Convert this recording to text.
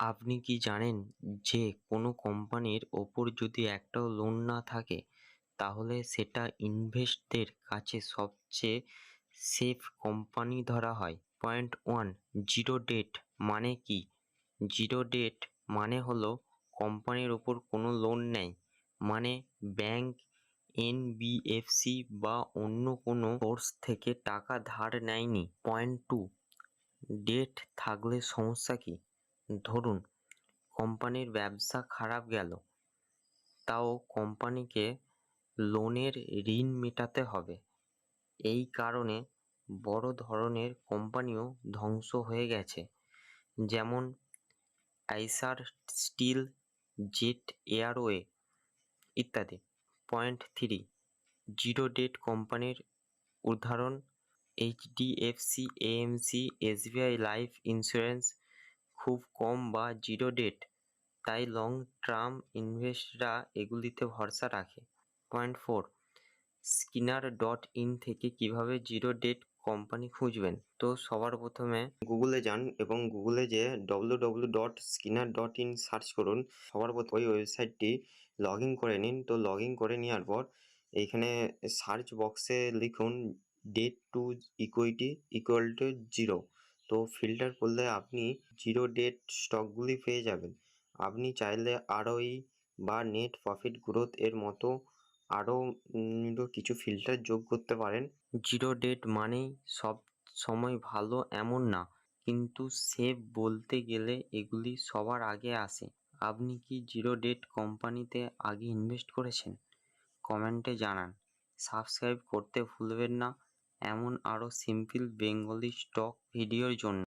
আপনি কি জানেন যে কোনো কোম্পানির ওপর যদি একটাও লোন না থাকে, তাহলে সেটা ইনভেস্টদের কাছে সবচেয়ে সেফ কোম্পানি ধরা হয়? পয়েন্ট ওয়ান জিরো ডেট মানে কি? জিরো ডেট মানে হলো কোম্পানির ওপর কোনো লোন নেই মানে ব্যাংক এন.বি.এফ.সি বা অন্য কোনো সোর্স থেকে টাকা ধার নেয়নি। পয়েন্ট টু ডেট থাকলে সমস্যা কি? ধরুন, কোম্পানির ব্যবসা খারাপ গেল, তাও কোম্পানিকে লোনের ঋণ মেটাতে হবে। এই কারণে বড় ধরনের কোম্পানিও ধ্বংস হয়ে গেছে। যেমন আইসার স্টিল, জেট এয়ারওয়ে ইত্যাদি। পয়েন্ট থ্রি, জিরো ডেট কোম্পানির উদাহরণ, HDFC, AMC, SBI, life insurance খুব কম বা জিরো ডেট, তাই লং টার্ম ইনভেস্টরা এগুলিতে ভরসা রাখে। Point four, Screener dot in থেকে কীভাবে জিরো ডেট কোম্পানি খুঁজবেন? তো সবার প্রথমে গুগলে যান এবং গুগলে যে W W dot Screener dot in search করুন, সবার প্রথমে ওই ওয়েবসাইটটি লগ ইন করে নিন। তো লগ ইন করে নেওয়ার পর এইখানে সার্চ বক্সে লিখুন debt to equity equal to zero তো ফিল্টার করলে আপনি জিরো ডেট স্টকগুলি পেয়ে যাবেন। আপনি চাইলে আরওই বা নেট প্রফিট গ্রোথ এর মতো আরও কিছু ফিল্টার যোগ করতে পারেন। জিরো ডেট মানেই সব সময় ভালো এমন না, কিন্তু সেভ বলতে গেলে এগুলি সবার আগে আসে। আপনি কি জিরো ডেট কোম্পানিতে আগে ইনভেস্ট করেছেন? কমেন্টে জানান। সাবস্ক্রাইব করতে ভুলবেন না। এমন আরও সিম্পল বেঙ্গলি স্টক ভিডিওর জন্য।